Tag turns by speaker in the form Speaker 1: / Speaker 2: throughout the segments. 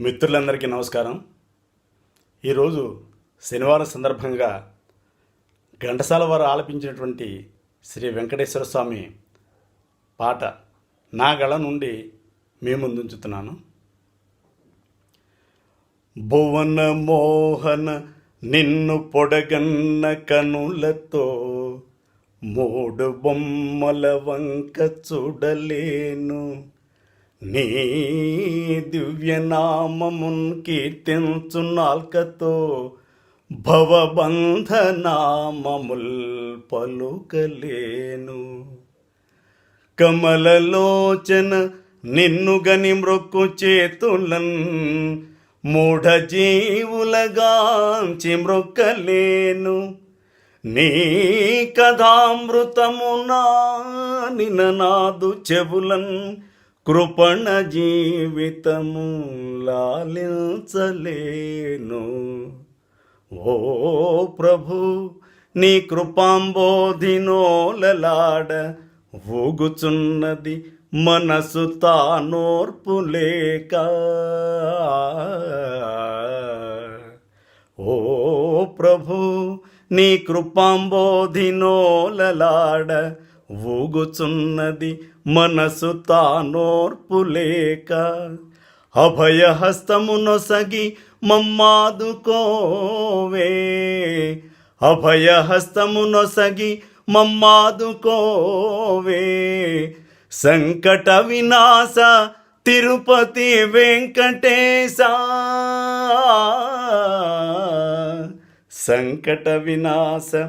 Speaker 1: మిత్రులందరికీ నమస్కారం. ఈరోజు శనివారం సందర్భంగా ఘంటసాల వారు ఆలపించినటువంటి శ్రీ వెంకటేశ్వర స్వామి పాట నా గళ నుండి మీ ముందుంచుతున్నాను. భువన మోహన నిన్ను పొడగన్న కనులతో మూడు బొమ్మల వంక చూడలేను. నీ దివ్యనామమున్ కీర్తించు నాల్కతో భవబంధనామముల్ పలుకలేను. కమలలోచన నిన్ను గని మ్రొక్కు చేతులన్ మూఢ జీవులగాంచి మ్రొక్కలేను నీ కథామృతమునా నిననాదు చెవులన్ కృపణ జీవితము లాలించలేను. ఓ ప్రభు నీ కృపాంబోధినోలలాడ ఊగుచున్నది మనసు తానోర్పు లేక. ఓ ప్రభు నీ కృపాంబోధినోలలాడ ఊగుచున్నది మనసు తానోర్పు లేక. అభయహస్తమునొసగి మమ్మాదుకోవే. అభయహస్తమునొసగి మమ్మాదుకోవే. సంకట వినాశ తిరుపతి వెంకటేశ. సంకట వినాశ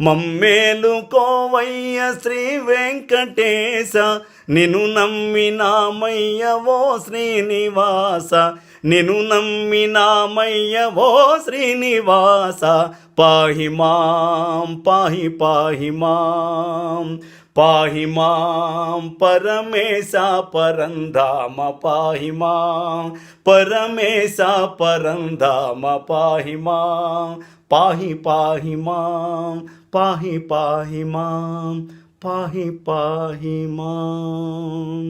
Speaker 1: మమ్మేలు కోవయ్య శ్రీ వెంకటేశ. నిన్ను నమ్మినామయ్యవో శ్రీనివాస. నిన్ను నమ్మినామయ్యవో శ్రీనివాస. పాహి మాం పాహి పాహి మాం. పాహి మాం పరమేశ పరంధామ పాహి మాం పరమేశ పరంధామ పాహి మాం పాహి పాహి మాం పాహి పాహి మాం పాహి పాహి మాం